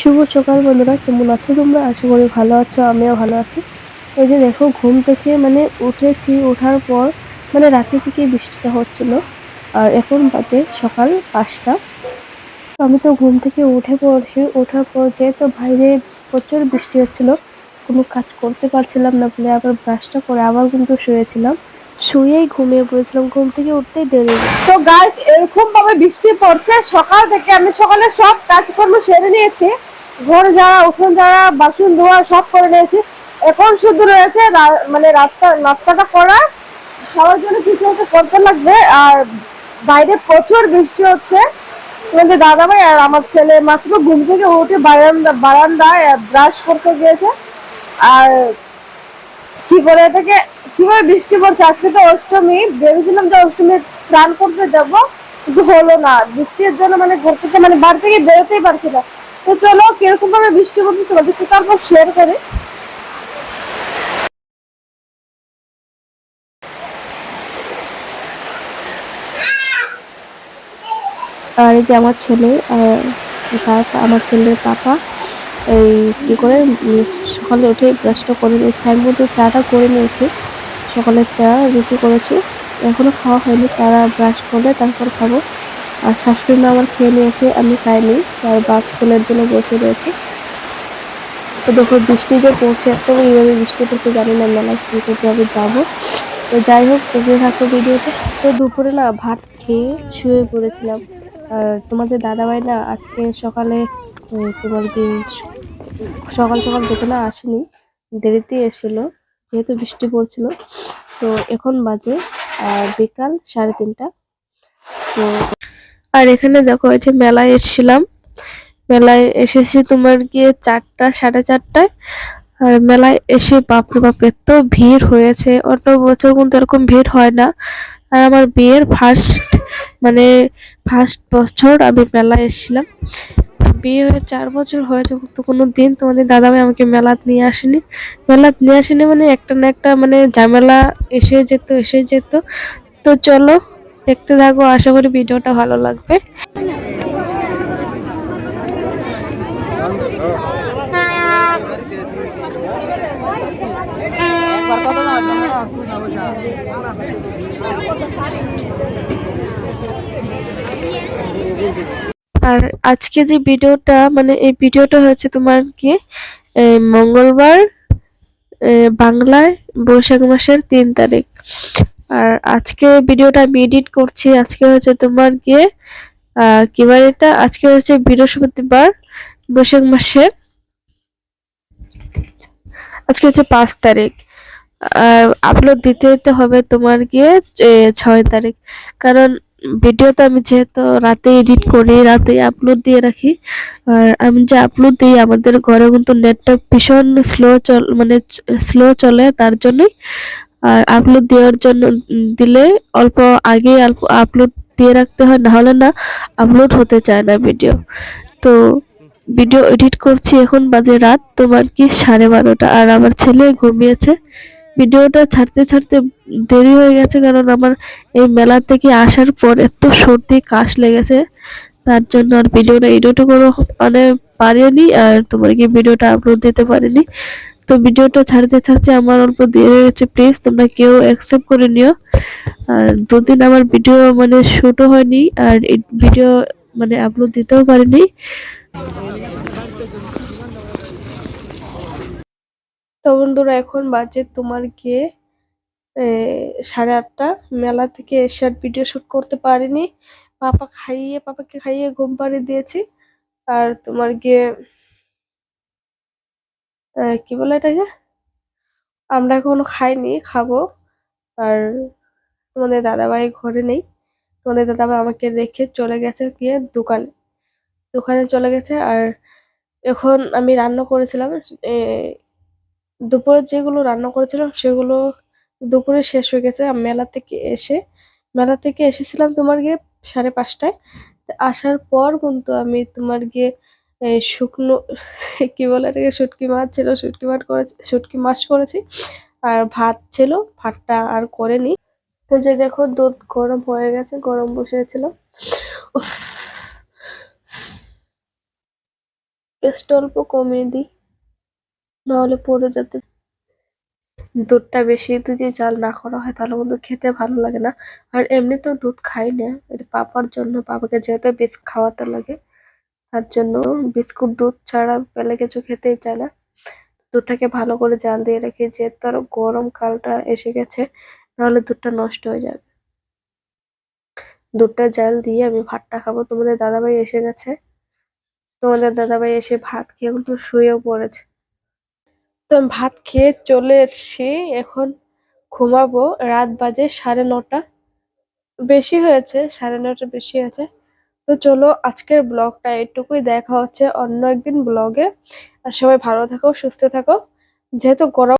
শুভ সকাল বন্ধুরা, কেমন আছো তোমরা? আশা করি ভালো আছো, আমিও ভালো আছি। এই যে দেখো, ঘুম থেকে মানে উঠেছি, ওঠার পর মানে রাতে থেকে বৃষ্টিটা হচ্ছিল। আর এখন বাজে সকাল পাঁচটা। আমি তো ঘুম থেকে উঠে পড়ছি, ওঠার পর যেহেতু বাইরে প্রচুর বৃষ্টি হচ্ছিল, কোনো কাজ করতে পারছিলাম না বলে আবার ব্রাশটা করে আবার কিন্তু শুয়েছিলাম। শুয়েই ঘুমিয়ে পড়েছিলাম, ঘুম থেকে উঠতেই দেরি তো গাইস এরকম ভাবে বৃষ্টি পড়ছে, সকাল থেকে আমি সকালে সব কাজকর্ম সেরে নিয়েছি। ঘর যারা উঠোন যারা বাসন ধোয়া, সব করে নিয়েছি। এখন শুধু রয়েছে মানে রাস্তা নাস্তাটা করা। খাওয়ার জন্য কিছু একটা করতে লাগবে। আর বাইরে প্রচুর বৃষ্টি হচ্ছে। তোমাদের দাদা ভাই আর আমার ছেলে মাত্র ঘুম থেকে উঠে বারান্দা, বারান্দায় ব্রাশ করতে গিয়েছে। আর কি করে এটাকে কীভাবে বৃষ্টি পড়ছে? আজকে তো অষ্টমী, ভেবেছিলাম যে অষ্টমী স্নান করতে যাব, কিন্তু হলো না। বৃষ্টির জন্য মানে ঘর থেকে মানে বাড়ি থেকে বেরোতেই পারছি না। তো চলো কীরকম ভাবে বৃষ্টি পড়ছে তোমাদের সাথে তারপর শেয়ার করি। আর এই যে আমার ছেলে আমার ছেলের পাপা, এই কি করে সকালে উঠে ব্রাশটা করে নিয়েছে। আমি কিন্তু চাটা করে নিয়েছি। সকালের চা রুটি করেছি। এখনও খাওয়া হয়নি, তারা ব্রাশ করলে তারপর খাব। আর শাশুড়ি মা আমার খেয়ে নিয়েছে, আমি খাইনি আর বাপ ছেলের জন্য বসে রয়েছে। তো দেখো, বৃষ্টি যে পড়ছে, এত এইভাবে বৃষ্টি পড়ছে, জানি না মেলায় কী করতে যাব। তো যাই হোক, দেখতে থাকো ভিডিওতে। তো দুপুরে না ভাত খেয়ে শুয়ে পড়েছিলাম। আর তোমাদের দাদাভাই না আজকে সকালে তোমার কি, সকাল সকাল না আসেনি দেরিতে এসেছিল। যেহেতু বৃষ্টি পড়ছিল। তো এখন বাজে বিকাল সাড়ে তিনটা। তো আর এখানে দেখো যে মেলায় এসেছিলাম। মেলায় এসেছি তোমার গিয়ে চারটা, সাড়ে চারটায়। আর মেলায় এসে বাপরে বাপ, এত ভিড় হয়েছে। অন্য বছর কিন্তু এরকম ভিড় হয় না। আর আমার বিয়ের ফার্স্ট মানে ফার্স্ট বছর আমি মেলায় এসেছিলাম। বিয়ে হয়ে চার বছর হয়েছে কিন্তু কোনো দিন তোমাদের দাদাভাই আমাকে মেলাত নিয়ে আসেনি। মেলাত নিয়ে আসেনি মানে একটা না একটা মানে ঝামেলা এসে যেত এসে যেত। তো চলো, দেখতে থাকো, আশা করি ভিডিওটা ভালো লাগবে। আর আজকে যে ভিডিওটা মানে এই ভিডিওটা হচ্ছে তোমার কি মঙ্গলবার বাংলায় বৈশাখ মাসের তিন তারিখ। আর আজকে ভিডিওটা আমি এডিট করছি। আজকে হচ্ছে তোমার গিয়ে কি বার এটা? আজকে হচ্ছে বৃহস্পতিবার, বৈশাখ মাসের, আজকে হচ্ছে পাঁচ তারিখ। আর আপলোড দিতে দিতে হবে তোমার গিয়ে ছয় তারিখ। কারণ ভিডিও তো আমি যেহেতু রাতে এডিট করি, রাতে আপলোড দিয়ে রাখি। আর আমি যে আপলোড দিই, আমাদের ঘরে কিন্তু নেটটা ভীষণ স্লো চল মানে স্লো চলে তার জন্যই। আর আপলোড দেওয়ার জন্য, দিলে অল্প আগে অল্প আপলোড দিয়ে রাখতে হয়, নাহলে না আপলোড হতে চায় না ভিডিও তো ভিডিও এডিট করছি, এখন বাজে রাত, তোমার কি সাড়ে বারোটা? আর আমার ছেলে ঘুমিয়েছে। ভিডিওটা ছাড়তে ছাড়তে দেরি হয়ে গেছে, কারণ আমার এই মেলা থেকে আসার পর এত সর্দি, কাশ লেগেছে। তার জন্য আর ভিডিওটা এডিট করে মানে পারিনি, আর তোমার কি ভিডিওটা আপলোড দিতে পারিনি। তো ভিডিওটা ছাড়তে ছাড়তে আমার অল্প দেরি হয়ে গেছে প্লিজ তোমরা কেউ অ্যাকসেপ্ট করে নিও। আর দুদিন আমার ভিডিও মানে শুটও হয়নি, আর ভিডিও মানে আপলোড দিতেও পারিনি। তো বন্ধুরা, এখন বাজে তোমার গিয়ে সাড়ে আটটা। মেলা থেকে এসে আর ভিডিও শুট করতে পারিনি। পাপা খাইয়ে, পাপাকে খাইয়ে ঘুম পাড়িয়ে দিয়েছি। আর তোমার গিয়ে কি বলে এটাকে? আমরা এখনও খাইনি, খাব। আর তোমাদের দাদাভাই ঘরে নেই। তোমাদের দাদাভাই আমাকে রেখে চলে গেছে গিয়ে দোকানে। দোকানে চলে গেছে। আর এখন আমি রান্না করেছিলাম দুপুরে যেগুলো রান্না করেছিলাম, সেগুলো দুপুরে শেষ হয়ে গেছে। মেলা থেকে এসে, মেলা থেকে এসেছিলাম তোমার গিয়ে সাড়ে পাঁচটায়। আসার পর কিন্তু আমি তোমার গিয়ে শুকনো, কি বলে এটাকে, শুটকি মাছ ছিল, শুটকি মাছ করেছি, শুটকি মাছ করেছি। আর ভাত ছিল, ভাতটা আর করেনি। তো যে দেখো দুধ গরম হয়ে গেছে, গরম বসে ছিল উফ। গ্যাসটা অল্প কমিয়ে দিই। নাহলে পড়ে যাতে। দুধটা বেশি যদি জাল না করা হয়, তাহলে কিন্তু খেতে ভালো লাগে না। আর এমনিতেও দুধ খাই না। এটা পাপার জন্য, পাপাকে যেহেতু বিস্ক খাওয়াতে লাগে, তার জন্য বিস্কুট, দুধ ছাড়া পেলে কিছু খেতেই চায় না। দুধটাকে ভালো করে জাল দিয়ে রেখে, যেহেতু তার গরম কালটা এসে গেছে, নাহলে দুধটা নষ্ট হয়ে যাবে। দুধটা জাল দিয়ে আমি ভাতটা খাব। তোমাদের দাদাভাই এসে গেছে। তোমাদের দাদাভাই এসে ভাত খেয়ে কিন্তু শুয়েও পড়েছে। তো আমি ভাত খেয়ে চলে এসছি, এখন ঘুমাবো। রাত বাজে সাড়ে নটা। বেশি হয়েছে, সাড়ে নটা বেশি হয়েছে। তো চলো আজকের ব্লগটা এটুকুই। দেখা হচ্ছে অন্য একদিন ব্লগে। আর সবাই ভালো থাকো, সুস্থ থাকো। যেহেতু গরম